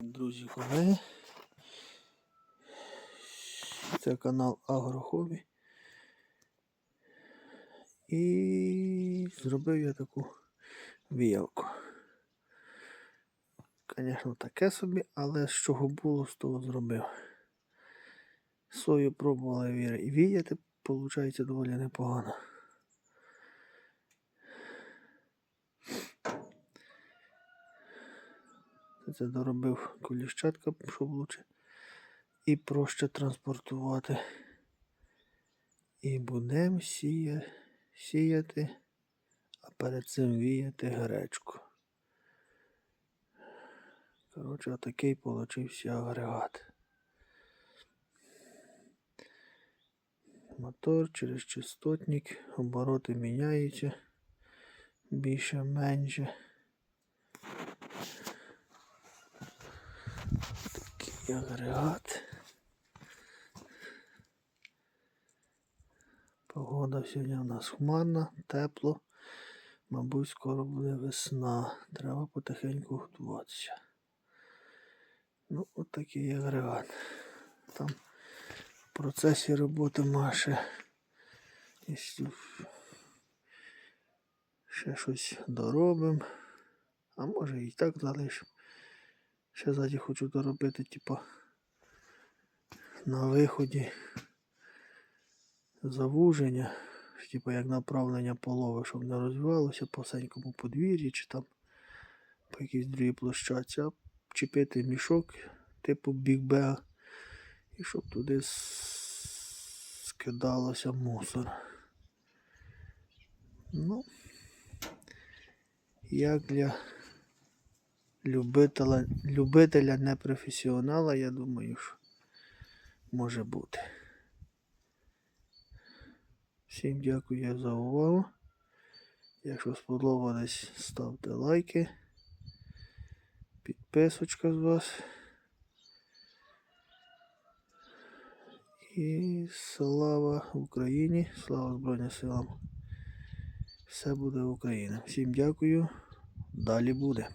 Друзі, колеги. Це канал Агрохобі. І зробив я таку віялку. Звісно, таке собі, але з чого було, з того зробив. Сою пробували віяти, виходить доволі непогано. Це доробив коліщатка, щоб лучше і проще транспортувати. І будемо сія, сіяти, а перед цим віяти гречку. Коротше, отакий получився агрегат. Мотор через частотник, обороти міняються більше-менше. Агрегат. Погода сьогодні у нас хмарна, тепло. Мабуть, скоро буде весна. Треба потихеньку готуватися. Ну, от такий агрегат. Там в процесі роботи. Якщо ще щось доробимо. А може і так залишимо. Ще ззаді хочу доробити, типа на виході завуження, типа як направлення полови, щоб не розвивалося по всенькому подвір'ї чи там по якійсь другій площадці, а чіпити мішок типу бікбега і щоб туди скидалося мусор. Ну, як для любителя, любителя непрофесіонала, я думаю, що може бути. Всім дякую за увагу. Якщо сподобалось, ставте лайки. Підписочка з вас. І слава Україні, слава Збройним силам. Все буде Україна. Всім дякую. Далі буде.